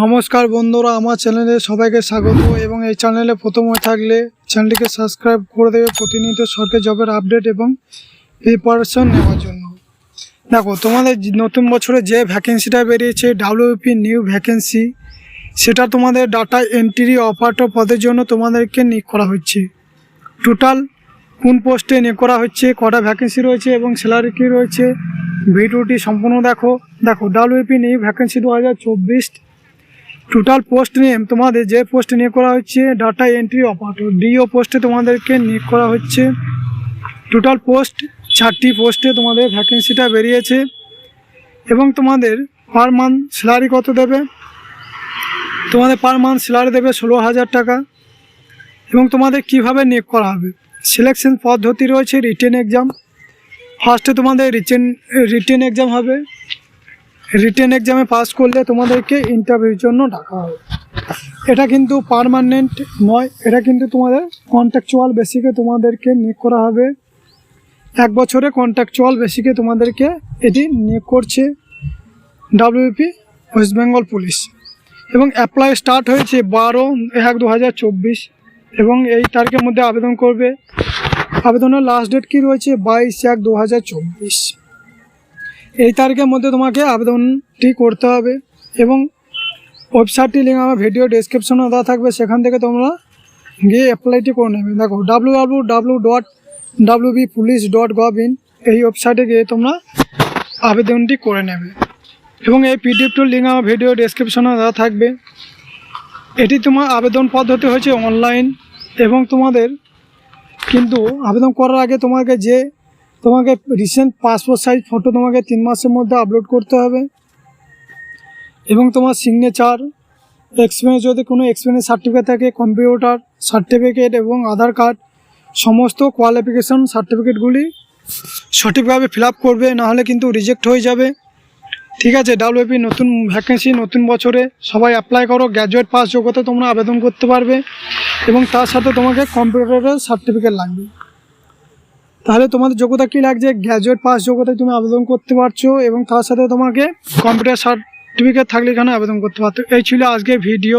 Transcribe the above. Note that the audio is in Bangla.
নমস্কার বন্ধুরা, আমার চ্যানেলে সবাইকে স্বাগত এবং এই চ্যানেলে প্রথম হয়ে থাকলে চ্যানেলটিকে সাবস্ক্রাইব করে দেবে প্রতিনিয়ত সরকারি জবের আপডেট এবং প্রিপারেশন নেওয়ার জন্য। দেখো, তোমাদের নতুন বছরে যে ভ্যাকেন্সিটা বেরিয়েছে ডাব্লিউপি নিউ ভ্যাকেন্সি সেটা তোমাদের ডাটা এন্ট্রি অপারেটর পদের জন্য তোমাদেরকে নিয়োগ করা হচ্ছে। টোটাল কোন পোস্টে নিয়োগ করা হচ্ছে, কটা ভ্যাকেন্সি রয়েছে এবং স্যালারি কী রয়েছে ভিডিওটি সম্পূর্ণ দেখো। দেখো ডাব্লিউপি নিউ ভ্যাকেন্সি দু হাজার চব্বিশ। টোটাল পোস্ট নেম তোমাদের যে পোস্টে নিয়োগ করা হচ্ছে ডাটা এন্ট্রি অপারেটর ডিও পোস্টে তোমাদেরকে নিয়োগ করা হচ্ছে। টোটাল পোস্ট চারটি পোস্টে তোমাদের ভ্যাকেন্সিটা বেরিয়েছে। এবং তোমাদের পার মান্থ স্যালারি কত দেবে? তোমাদের পার মান্থ স্যালারি দেবে ষোলো হাজার টাকা। এবং তোমাদের কীভাবে নিয়োগ করা হবে? সিলেকশন পদ্ধতি রয়েছে রিটেন এক্সাম ফার্স্টে তোমাদের রিটেন রিটেন এক্সাম হবে। রিটেন এক্সামে পাস করলে তোমাদেরকে ইন্টারভিউর জন্য ডাকা হবে। এটা কিন্তু পারমানেন্ট নয়, এটা কিন্তু তোমাদের কন্ট্রাকচুয়াল বেসিকে তোমাদেরকে নিয়োগ করা হবে। এক বছরে কন্ট্রাকচুয়াল বেসিকে তোমাদেরকে এটি নিয়োগ করছে W P West Bengal police এবং অ্যাপ্লাই স্টার্ট হয়েছে বারো এক দু এবং এই তারিখের মধ্যে আবেদন করবে আবেদনের লাস্ট ডেট কি রয়েছে? বাইশ এক দু এই তারিখের মধ্যে তোমাকে আবেদনটি করতে হবে এবং ওয়েবসাইটটি লিঙ্ক আমার ভিডিও ডিসক্রিপশনে দেওয়া থাকবে। সেখান থেকে তোমরা গিয়ে অ্যাপ্লাইটি করে নেবে। দেখো W W W dot W B police dot gov in এই ওয়েবসাইটে গিয়ে তোমরা আবেদনটি করে নেবে। এবং এই পিডিএফটির লিঙ্ক আমার ভিডিও ডিসক্রিপশনে দেওয়া থাকবে। এটি তোমার আবেদন পদ্ধতি হয়েছে অনলাইন এবং তোমাদের কিন্তু আবেদন করার আগে তোমাকে যে, তোমাকে রিসেন্ট পাসপোর্ট সাইজ ফটো তোমাকে তিন মাসের মধ্যে আপলোড করতে হবে। এবং তোমার সিগনেচার এক্সপিরিয়েন্স যদি কোনো এক্সপিরিয়েন্স সার্টিফিকেট থাকে কম্পিউটার সার্টিফিকেট এবং আধার কার্ড সমস্ত কোয়ালিফিকেশন সার্টিফিকেটগুলি সঠিকভাবে ফিল আপ করবে, নাহলে কিন্তু রিজেক্ট হয়ে যাবে। ঠিক আছে ডাব্লিউপি নতুন ভ্যাকেন্সি নতুন বছরে সবাই অ্যাপ্লাই করো গ্র্যাজুয়েট পাস যোগ্যতা তোমরা আবেদন করতে পারবে। এবং তার সাথে তোমাকে কম্পিউটারের সার্টিফিকেট লাগবে। তাহলে তোমাদের যোগ্যতা কী লাগছে? গ্র্যাজুয়েট পাস যোগ্যতায় তুমি আবেদন করতে পারছ এবং তার সাথে তোমাকে কম্পিউটার সার্টিফিকেট থাকলে এখানে আবেদন করতে পারতো এই ছিল আজকে ভিডিও